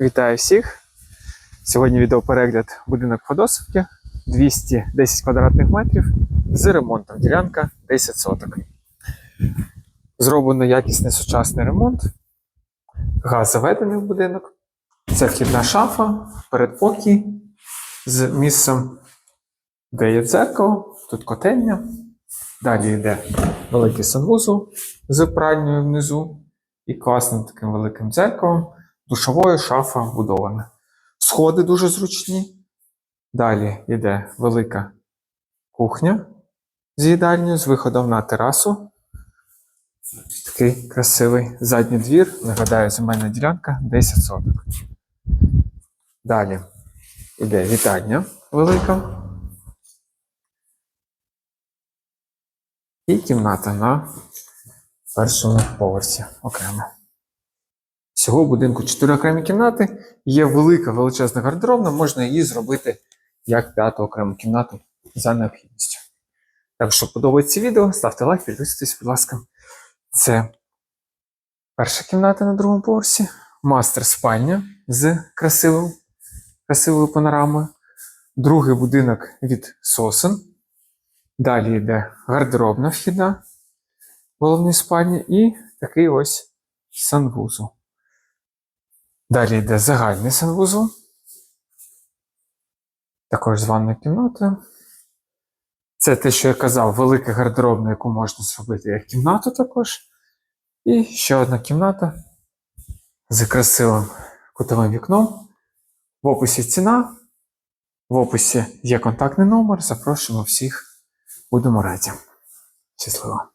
Вітаю всіх! Сьогодні відеоперегляд будинок Фодосовки 210 квадратних метрів з ремонтом. Ділянка 10 соток. Зроблено якісний сучасний ремонт. Газ заведений в будинок. Це вхідна шафа, передпокій з місцем, де є дзеркало, тут котельня. Далі йде великий санвузол з пральнею внизу і класним таким великим дзеркалом. Душовою шафа вбудована. Сходи дуже зручні. Далі йде велика кухня з їдальнею, з виходом на терасу. Такий красивий задній двір. Нагадаю, земельна ділянка 10 соток. Далі йде вітальня велика. І кімната на першому поверсі окремо. Всього в будинку 4 окремі кімнати. Є велика величезна гардеробна, можна її зробити як п'яту окрему кімнату за необхідністю. Так що подобається відео, ставте лайк, підписуйтесь, будь ласка. Це перша кімната на другому поверсі, мастер спальня з красивим, красивою панорамою. Другий будинок від сосен. Далі йде гардеробна вхідна в головній спальні і такий ось санвузол. Далі йде загальний санвузол. Також з ванною кімнатою. Це те, що я казав, велика гардеробна, яку можна зробити як кімнату також. І ще одна кімната з красивим кутовим вікном. В описі ціна. В описі є контактний номер. Запрошуємо всіх. Будемо раді. Щасливо!